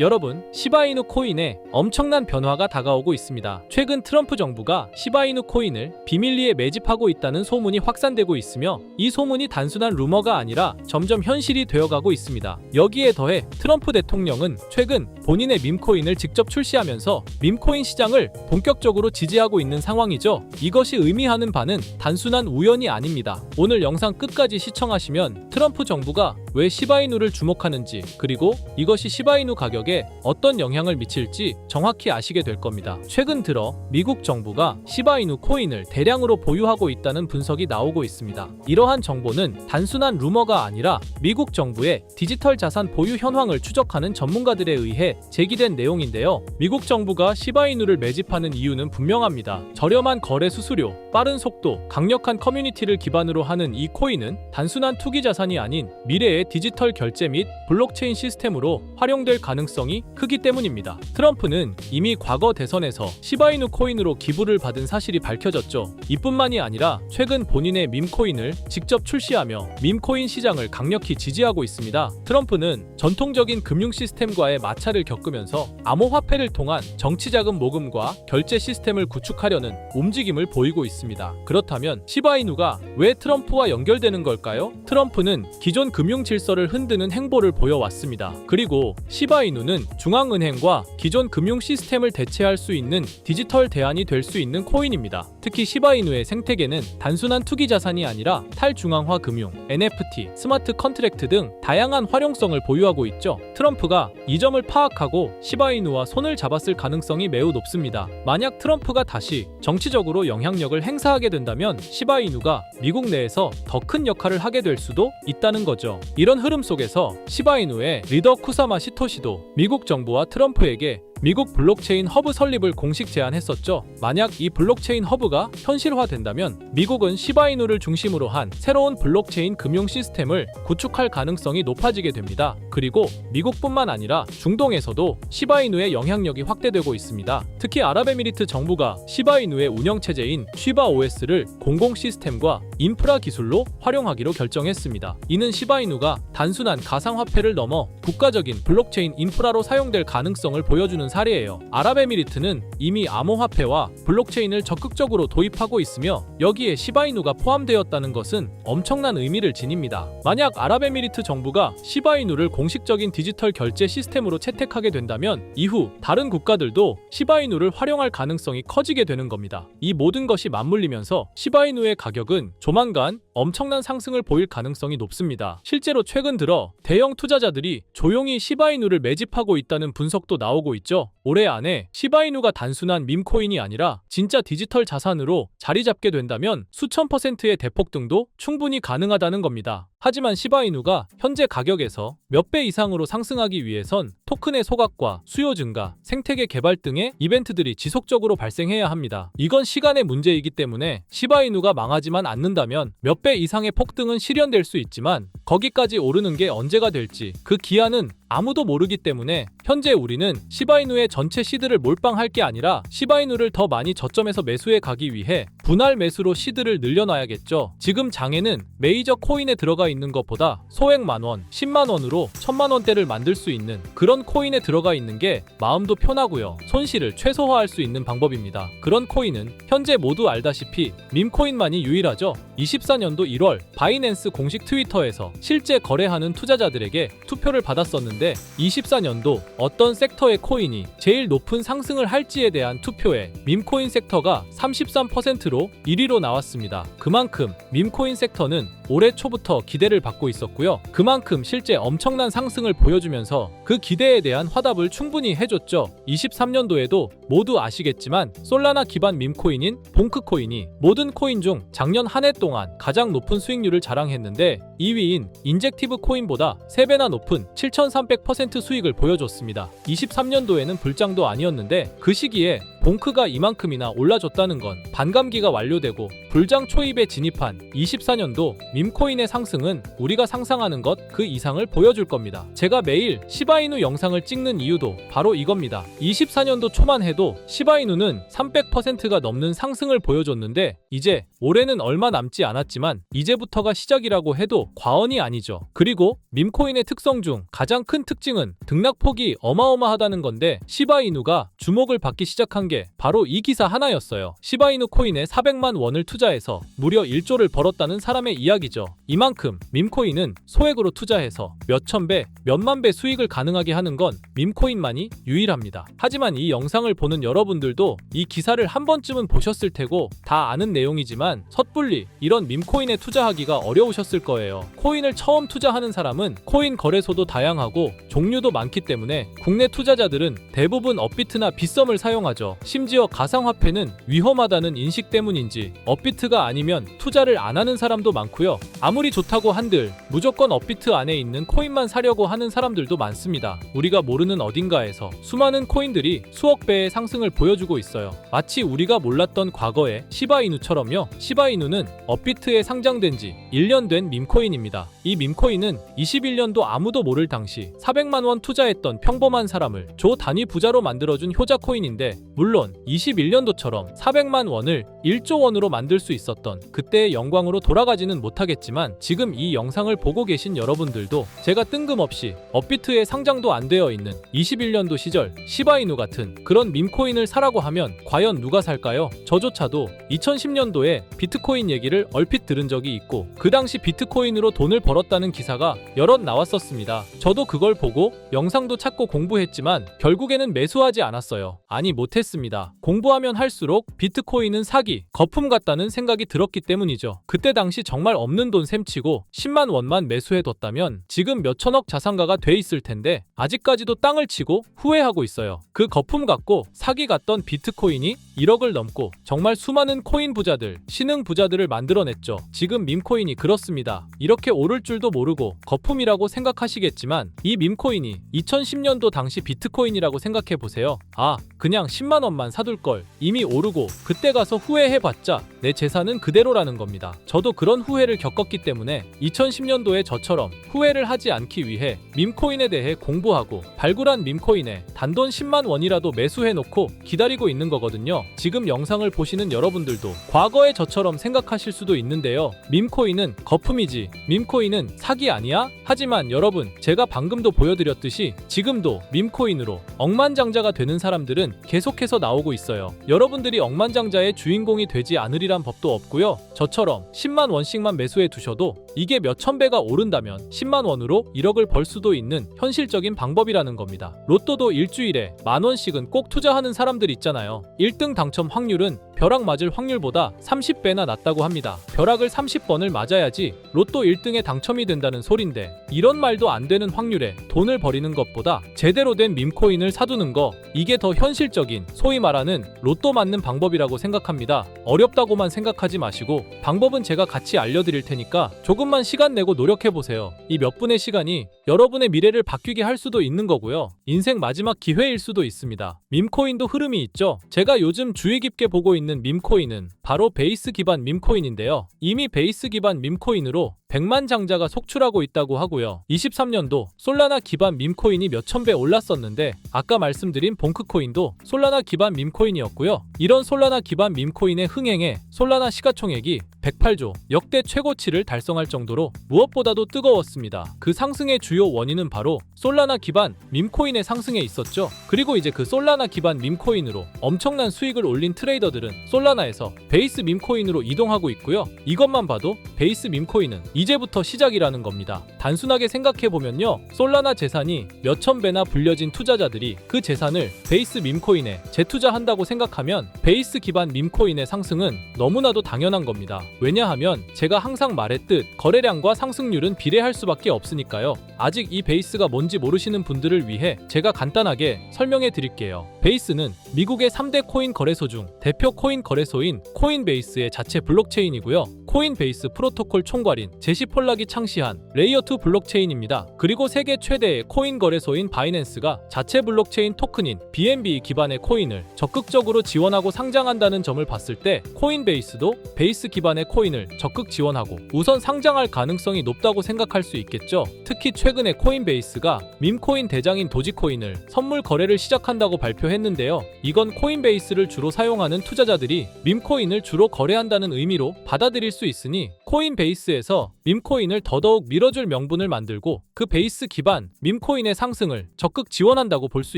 여러분, 시바이누 코인에 엄청난 변화가 다가오고 있습니다. 최근 트럼프 정부가 시바이누 코인을 비밀리에 매집하고 있다는 소문이 확산되고 있으며 이 소문이 단순한 루머가 아니라 점점 현실이 되어가고 있습니다. 여기에 더해 트럼프 대통령은 최근 본인의 밈코인을 직접 출시하면서 밈코인 시장을 본격적으로 지지하고 있는 상황이죠. 이것이 의미하는 바는 단순한 우연이 아닙니다. 오늘 영상 끝까지 시청하시면 트럼프 정부가 왜 시바이누를 주목하는지 그리고 이것이 시바이누 가격에 어떤 영향을 미칠지 정확히 아시게 될 겁니다. 최근 들어 미국 정부가 시바이누 코인을 대량으로 보유하고 있다는 분석이 나오고 있습니다. 이러한 정보는 단순한 루머가 아니라 미국 정부의 디지털 자산 보유 현황을 추적하는 전문가들에 의해 제기된 내용인데요. 미국 정부가 시바이누를 매집하는 이유는 분명합니다. 저렴한 거래 수수료, 빠른 속도, 강력한 커뮤니티를 기반으로 하는 이 코인은 단순한 투기 자산이 아닌 미래의 디지털 결제 및 블록체인 시스템으로 활용될 가능성이 크기 때문입니다. 트럼프는 이미 과거 대선에서 시바이누 코인으로 기부를 받은 사실이 밝혀졌죠. 이뿐만이 아니라 최근 본인의 밈코인을 직접 출시하며 밈코인 시장을 강력히 지지하고 있습니다. 트럼프는 전통적인 금융 시스템과의 마찰을 겪으면서 암호화폐를 통한 정치자금 모금과 결제 시스템을 구축하려는 움직임을 보이고 있습니다. 그렇다면 시바이누가 왜 트럼프와 연결되는 걸까요? 트럼프는 기존 금융 질서를 흔드는 행보를 보여왔습니다. 그리고 시바이누는 중앙은행과 기존 금융 시스템을 대체할 수 있는 디지털 대안이 될 수 있는 코인입니다. 특히 시바이누의 생태계는 단순한 투기 자산이 아니라 탈중앙화 금융, NFT, 스마트 컨트랙트 등 다양한 활용성을 보유하고 있죠. 트럼프가 이 점을 파악하고 시바이누와 손을 잡았을 가능성이 매우 높습니다. 만약 트럼프가 다시 정치적으로 영향력을 행사하게 된다면 시바이누가 미국 내에서 더 큰 역할을 하게 될 수도 있다는 거죠. 이런 흐름 속에서 시바이누의 리더 쿠사마 시토시도 미국 정부와 트럼프에게 미국 블록체인 허브 설립을 공식 제안했었죠. 만약 이 블록체인 허브가 현실화된다면 미국은 시바이누를 중심으로 한 새로운 블록체인 금융 시스템을 구축할 가능성이 높아지게 됩니다. 그리고 미국뿐만 아니라 중동에서도 시바이누의 영향력이 확대되고 있습니다. 특히 아랍에미리트 정부가 시바이누의 운영 체제인 쉬바 OS를 공공 시스템과 인프라 기술로 활용하기로 결정했습니다. 이는 시바이누가 단순한 가상화폐를 넘어 국가적인 블록체인 인프라로 사용될 가능성을 보여주는 사례예요. 아랍에미리트는 이미 암호화폐와 블록체인을 적극적으로 도입하고 있으며 여기에 시바이누가 포함되었다는 것은 엄청난 의미를 지닙니다. 만약 아랍에미리트 정부가 시바이누를 공식적인 디지털 결제 시스템으로 채택하게 된다면 이후 다른 국가들도 시바이누를 활용할 가능성이 커지게 되는 겁니다. 이 모든 것이 맞물리면서 시바이누의 가격은 조만간 엄청난 상승을 보일 가능성이 높습니다. 실제로 최근 들어 대형 투자자들이 조용히 시바이누를 매집하고 있다는 분석도 나오고 있죠. 거죠? 올해 안에 시바이누가 단순한 밈코인이 아니라 진짜 디지털 자산으로 자리 잡게 된다면 수천 퍼센트의 대폭등도 충분히 가능하다는 겁니다. 하지만 시바이누가 현재 가격에서 몇 배 이상으로 상승하기 위해선 토큰의 소각과 수요 증가, 생태계 개발 등의 이벤트들이 지속적으로 발생해야 합니다. 이건 시간의 문제이기 때문에 시바이누가 망하지만 않는다면 몇 배 이상의 폭등은 실현될 수 있지만 거기까지 오르는 게 언제가 될지 그 기한은 아무도 모르기 때문에 현재 우리는 시바이누의 전체 시드를 몰빵할 게 아니라 시바이누를 더 많이 저점에서 매수해 가기 위해 분할 매수로 시드를 늘려놔야겠죠. 지금 장에는 메이저 코인에 들어가 있는 것보다 소액 만 원, 10만 원으로 천만 원대를 만들 수 있는 그런 코인에 들어가 있는 게 마음도 편하고요. 손실을 최소화할 수 있는 방법입니다. 그런 코인은 현재 모두 알다시피 밈코인만이 유일하죠. 24년도 1월 바이낸스 공식 트위터에서 실제 거래하는 투자자들에게 투표를 받았었는데 24년도 어떤 섹터의 코인이 제일 높은 상승을 할지에 대한 투표에 밈코인 섹터가 33%로 1위로 나왔습니다. 그만큼 밈코인 섹터는 올해 초부터 기대를 받고 있었고요. 그만큼 실제 엄청난 상승을 보여주면서 그 기대에 대한 화답을 충분히 해줬죠. 23년도에도 모두 아시겠지만 솔라나 기반 밈코인인 봉크코인이 모든 코인 중 작년 한 해 동안 가장 높은 수익률을 자랑했는데 2위인 인젝티브 코인보다 3배나 높은 7,300% 수익을 보여줬습니다. 23년도에는 불장도 아니었는데 그 시기에 봉크가 이만큼이나 올라줬다는 건 반감기가 완료되고 불장 초입에 진입한 24년도 밈코인의 상승은 우리가 상상하는 것 그 이상을 보여줄 겁니다. 제가 매일 시바이누 영상을 찍는 이유도 바로 이겁니다. 24년도 초만 해도 시바이누는 300%가 넘는 상승을 보여줬는데 이제 올해는 얼마 남지 않았지만 이제부터가 시작이라고 해도 과언이 아니죠. 그리고 밈코인의 특성 중 가장 큰 특징은 등락폭이 어마어마하다는 건데 시바이누가 주목을 받기 시작한 게 바로 이 기사 하나였어요. 시바이누 코인에 400만 원을 투자해서 무려 1조를 벌었다는 사람의 이야기죠. 이만큼 밈코인은 소액으로 투자해서 몇천 배, 몇만 배 수익을 가능하게 하는 건 밈코인만이 유일합니다. 하지만 이 영상을 보는 여러분들도 이 기사를 한 번쯤은 보셨을 테고 다 아는 내용이지만 섣불리 이런 밈코인에 투자하기가 어려우셨을 거예요. 코인을 처음 투자하는 사람은 코인 거래소도 다양하고 종류도 많기 때문에 국내 투자자들은 대부분 업비트나 빗썸을 사용하죠. 심지어 가상화폐는 위험하다는 인식 때문인지 업비트가 아니면 투자를 안 하는 사람도 많고요. 아무리 좋다고 한들 무조건 업비트 안에 있는 코인만 사려고 하는 사람들도 많습니다. 우리가 모르는 어딘가에서 수많은 코인들이 수억 배의 상승을 보여주고 있어요. 마치 우리가 몰랐던 과거의 시바이누처럼요. 시바이누는 업비트에 상장된 지 1년 된 밈코인입니다. 이 밈코인은 21년도 아무도 모를 당시 400만 원 투자했던 평범한 사람을 조 단위 부자로 만들어준 효자 코인인데 물론 21년도처럼 400만 원을 1조 원으로 만들 수 있었던 그때의 영광으로 돌아가지는 못하겠지만 지금 이 영상을 보고 계신 여러분들도 제가 뜬금없이 업비트에 상장도 안 되어 있는 21년도 시절 시바이누 같은 그런 밈코인을 사라고 하면 과연 누가 살까요? 저조차도 2010년도에 비트코인 얘기를 얼핏 들은 적이 있고 그 당시 비트코인으로 돈을 벌었다는 기사가 여럿 나왔었습니다. 저도 그걸 보고 영상도 찾고 공부했지만 결국에는 매수하지 않았어요. 아니 못했습니다. 공부하면 할수록 비트코인은 사기, 거품 같다는 생각이 들었기 때문이죠. 그때 당시 정말 없는 돈 셈치고 10만 원만 매수해뒀다면 지금 몇천억 자산가가 돼 있을 텐데 아직까지도 땅을 치고 후회하고 있어요. 그 거품 같고 사기 같던 비트코인이 1억을 넘고 정말 수많은 코인 부자들, 신흥 부자들을 만들어냈죠. 지금 밈코인이 그렇습니다. 이렇게 오를 줄도 모르고 거품이라고 생각하시겠지만 이 밈코인이 2010년도 당시 비트코인이라고 생각해 보세요. 아, 그냥 10만 원만 사둘 걸 이미 오르고 그때 가서 후회 해봤자 내 재산은 그대로라는 겁니다. 저도 그런 후회를 겪었기 때문에 2010년도에 저처럼 후회를 하지 않기 위해 밈코인에 대해 공부하고 발굴한 밈코인에 단돈 10만 원이라도 매수해놓고 기다리고 있는 거거든요. 지금 영상을 보시는 여러분들도 과거의 저처럼 생각하실 수도 있는데요. 밈코인은 거품이지 밈코인은 사기 아니야? 하지만 여러분 제가 방금도 보여드렸듯이 지금도 밈코인으로 억만장자가 되는 사람들은 계속해서 나오고 있어요. 여러분들이 억만장자의 주인공 이 되지 않으리란 법도 없고요. 저처럼 10만 원씩만 매수해 두셔도 이게 몇 천 배가 오른다면 10만 원으로 1억을 벌 수도 있는 현실적인 방법이라는 겁니다. 로또도 일주일에 만 원씩은 꼭 투자하는 사람들 있잖아요. 1등 당첨 확률은 벼락 맞을 확률보다 30배나 낮다고 합니다. 벼락을 30번을 맞아야지 로또 1등에 당첨이 된다는 소린데 이런 말도 안 되는 확률에 돈을 버리는 것보다 제대로 된 밈코인을 사두는 거 이게 더 현실적인 소위 말하는 로또 맞는 방법이라고 생각합니다. 어렵다고만 생각하지 마시고 방법은 제가 같이 알려드릴 테니까 조금만 시간 내고 노력해 보세요. 이 몇 분의 시간이 여러분의 미래를 바뀌게 할 수도 있는 거고요. 인생 마지막 기회일 수도 있습니다. 밈코인도 흐름이 있죠. 제가 요즘 주의 깊게 보고 있는 밈코인은 바로 베이스 기반 밈코인인데요. 이미 베이스 기반 밈코인으로 100만 장자가 속출하고 있다고 하고요. 23년도 솔라나 기반 밈코인이 몇천 배 올랐었는데 아까 말씀드린 봉크코인도 솔라나 기반 밈코인이었고요. 이런 솔라나 기반 밈코인의 흥행에 솔라나 시가총액이 108조 역대 최고치를 달성할 정도로 무엇보다도 뜨거웠습니다. 그 상승의 주요 원인은 바로 솔라나 기반 밈코인의 상승에 있었죠. 그리고 이제 그 솔라나 기반 밈코인으로 엄청난 수익을 올린 트레이더들은 솔라나에서 베이스 밈코인으로 이동하고 있고요. 이것만 봐도 베이스 밈코인은 이제부터 시작이라는 겁니다. 단순하게 생각해 보면요. 솔라나 재산이 몇천 배나 불려진 투자자들이 그 재산을 베이스 밈코인에 재투자한다고 생각하면 베이스 기반 밈코인의 상승은 너무나도 당연한 겁니다. 왜냐하면 제가 항상 말했듯 거래량과 상승률은 비례할 수밖에 없으니까요. 아직 이 베이스가 뭔지 모르시는 분들을 위해 제가 간단하게 설명해 드릴게요. 베이스는 미국의 3대 코인 거래소 중 대표 코인 거래소인 코인베이스의 자체 블록체인이고요. 코인베이스 프로토콜 총괄인 제시 폴락이 창시한 레이어2 블록체인입니다. 그리고 세계 최대의 코인 거래소인 바이낸스가 자체 블록체인 토큰인 BNB 기반의 코인을 적극적으로 지원하고 상장한다는 점을 봤을 때 코인베이스도 베이스 기반의 코인을 적극 지원하고 우선 상장할 가능성이 높다고 생각할 수 있겠죠. 특히 최 근에 코인베이스가 밈코인 대장인 도지코인을 선물 거래를 시작한다고 발표했는데요. 이건 코인베이스를 주로 사용하는 투자자들이 밈코인을 주로 거래한다는 의미로 받아들일 수 있으니 코인베이스에서 밈코인을 더더욱 밀어줄 명분을 만들고 그 베이스 기반 밈코인의 상승을 적극 지원한다고 볼 수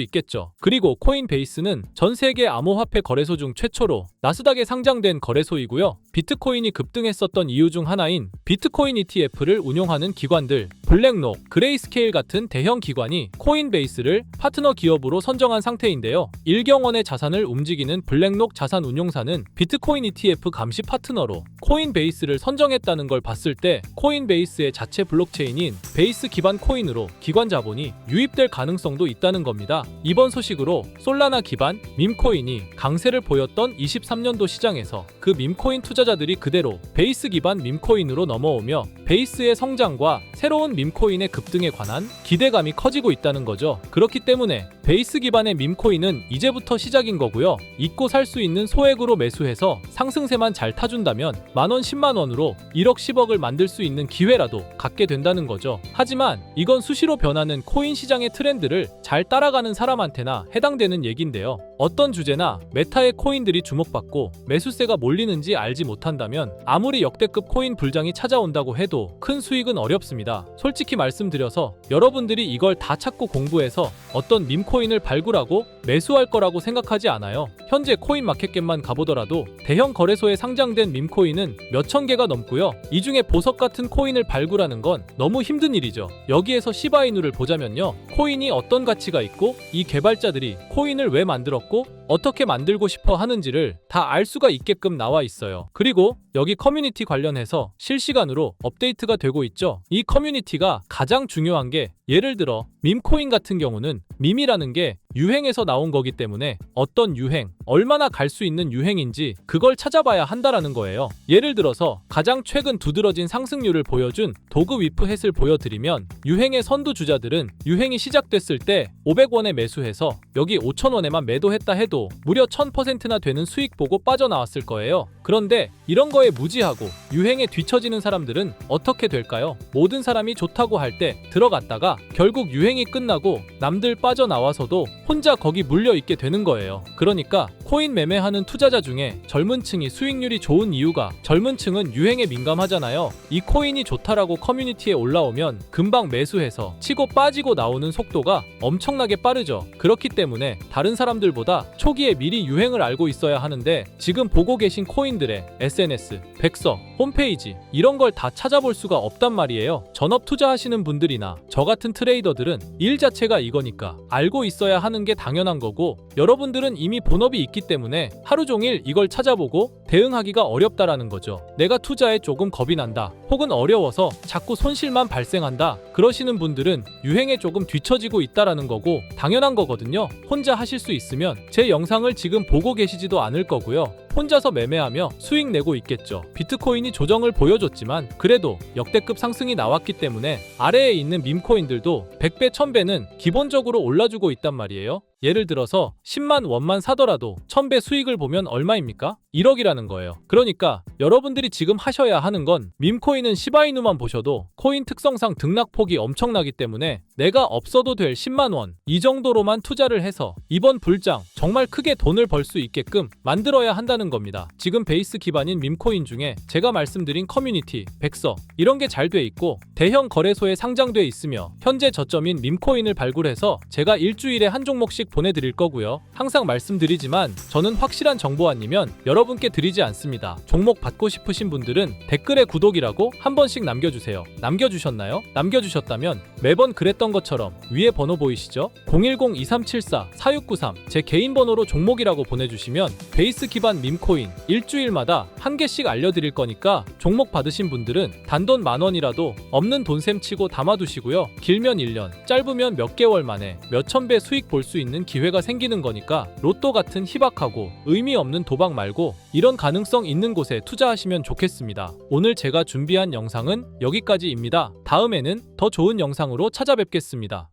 있겠죠. 그리고 코인베이스는 전 세계 암호화폐 거래소 중 최초로 나스닥에 상장된 거래소이고요. 비트코인이 급등했었던 이유 중 하나인 비트코인 ETF를 운용하는 기관들 블랙록, 그레이스케일 같은 대형 기관이 코인베이스를 파트너 기업으로 선정한 상태인데요. 1경원의 자산을 움직이는 블랙록 자산 운용사는 비트코인 ETF 감시 파트너로 코인베이스를 선정했다는 걸 봤을 때 코인베이스의 자체 블록체인인 베이스 기반 코인으로 기관 자본이 유입될 가능성도 있다는 겁니다. 이번 소식으로 솔라나 기반 밈코인이 강세를 보였던 23년도 시장에서 그 밈코인 투자자들이 그대로 베이스 기반 밈코인으로 넘어오며 베이스의 성장과 새로운 밈코인의 급 등에 관한 기대감이 커지고 있다는 거죠. 그렇기 때문에 베이스 기반의 밈코인은 이제부터 시작인 거고요. 잊고 살 수 있는 소액으로 매수해서 상승세만 잘 타준다면 만원 10만원으로 1억 10억을 만들 수 있는 기회라도 갖게 된다는 거죠. 하지만 이건 수시로 변하는 코인 시장의 트렌드를 잘 따라가는 사람한테나 해당되는 얘긴데요. 어떤 주제나 메타의 코인들이 주목받고 매수세가 몰리는지 알지 못한다면 아무리 역대급 코인 불장이 찾아온다고 해도 큰 수익은 어렵습니다. 솔직히 말씀드려서 여러분들이 이걸 다 찾고 공부해서 어떤 밈코인을 발굴하고 매수할 거라고 생각하지 않아요. 현재 코인 마켓겟만 가보더라도 대형 거래소에 상장된 밈코인은 몇천 개가 넘고요. 이 중에 보석 같은 코인을 발굴하는 건 너무 힘든 일이죠. 여기에서 시바이누를 보자면요. 코인이 어떤 가치가 있고 이 개발자들이 코인을 왜 만들었고 어떻게 만들고 싶어 하는지를 다 알 수가 있게끔 나와 있어요. 그리고 여기 커뮤니티 관련해서 실시간으로 업데이트가 되고 있죠. 이 커뮤니티가 가장 중요한 게 예를 들어 밈코인 같은 경우는 밈이라는 게 유행에서 나온 거기 때문에 어떤 유행, 얼마나 갈 수 있는 유행인지 그걸 찾아봐야 한다라는 거예요. 예를 들어서 가장 최근 두드러진 상승률을 보여준 도그 위프 햇을 보여드리면 유행의 선두 주자들은 유행이 시작됐을 때 500원에 매수해서 여기 5,000원에만 매도했다 해도 무려 1000%나 되는 수익 보고 빠져나왔을 거예요. 그런데 이런 거에 무지하고 유행에 뒤처지는 사람들은 어떻게 될까요? 모든 사람이 좋다고 할 때 들어갔다가 결국 유행이 끝나고 남들 빠져나와서도 혼자 거기 물려 있게 되는 거예요. 그러니까 코인 매매하는 투자자 중에 젊은 층이 수익률이 좋은 이유가 젊은 층은 유행에 민감하잖아요. 이 코인이 좋다라고 커뮤니티에 올라오면 금방 매수해서 치고 빠지고 나오는 속도가 엄청나게 빠르죠. 그렇기 때문에 다른 사람들보다 초기에 미리 유행을 알고 있어야 하는데 지금 보고 계신 코인들의 SNS, 백서, 홈페이지 이런 걸 다 찾아볼 수가 없단 말이에요. 전업 투자하시는 분들이나 저 같은 트레이더들은 일 자체가 이거니까 알고 있어야 하는 게 당연한 거고 여러분들은 이미 본업이 있기 때문에 하루 종일 이걸 찾아보고 대응하기가 어렵다라는 거죠. 내가 투자에 조금 겁이 난다. 혹은 어려워서 자꾸 손실만 발생한다. 그러시는 분들은 유행에 조금 뒤처지고 있다라는 거고 당연한 거거든요. 혼자 하실 수 있으면 제 영상을 지금 보고 계시지도 않을 거고요. 혼자서 매매하며 수익 내고 있겠죠. 비트코인이 조정을 보여줬지만 그래도 역대급 상승이 나왔기 때문에 아래에 있는 밈코인들도 100배, 1000배는 기본적으로 올라주고 있단 말이에요. 예를 들어서 10만 원만 사더라도 1000배 수익을 보면 얼마입니까? 1억이라는 거예요. 그러니까 여러분들이 지금 하셔야 하는 건 밈코인은 시바이누만 보셔도 코인 특성상 등락폭이 엄청나기 때문에 내가 없어도 될 10만 원 이 정도로만 투자를 해서 이번 불장 정말 크게 돈을 벌 수 있게끔 만들어야 한다는 겁니다. 지금 베이스 기반인 밈코인 중에 제가 말씀드린 커뮤니티, 백서 이런 게 잘 돼 있고 대형 거래소에 상장돼 있으며 현재 저점인 밈코인을 발굴해서 제가 일주일에 한 종목씩 보내드릴 거고요. 항상 말씀드리지만 저는 확실한 정보 아니면 여러 분께 드리지 않습니다. 종목 받고 싶으신 분들은 댓글에 구독이라고 한 번씩 남겨주세요. 남겨주셨나요? 남겨주셨다면 매번 그랬던 것처럼 위에 번호 보이시죠? 010-2374-4693 제 개인 번호로 종목이라고 보내주시면 베이스 기반 밈코인 일주일마다 한 개씩 알려드릴 거니까 종목 받으신 분들은 단돈 만 원이라도 없는 돈셈 치고 담아두시고요. 길면 1년, 짧으면 몇 개월 만에 몇천 배 수익 볼 수 있는 기회가 생기는 거니까 로또 같은 희박하고 의미 없는 도박 말고 이런 가능성 있는 곳에 투자하시면 좋겠습니다. 오늘 제가 준비한 영상은 여기까지입니다. 다음에는 더 좋은 영상으로 찾아뵙겠습니다.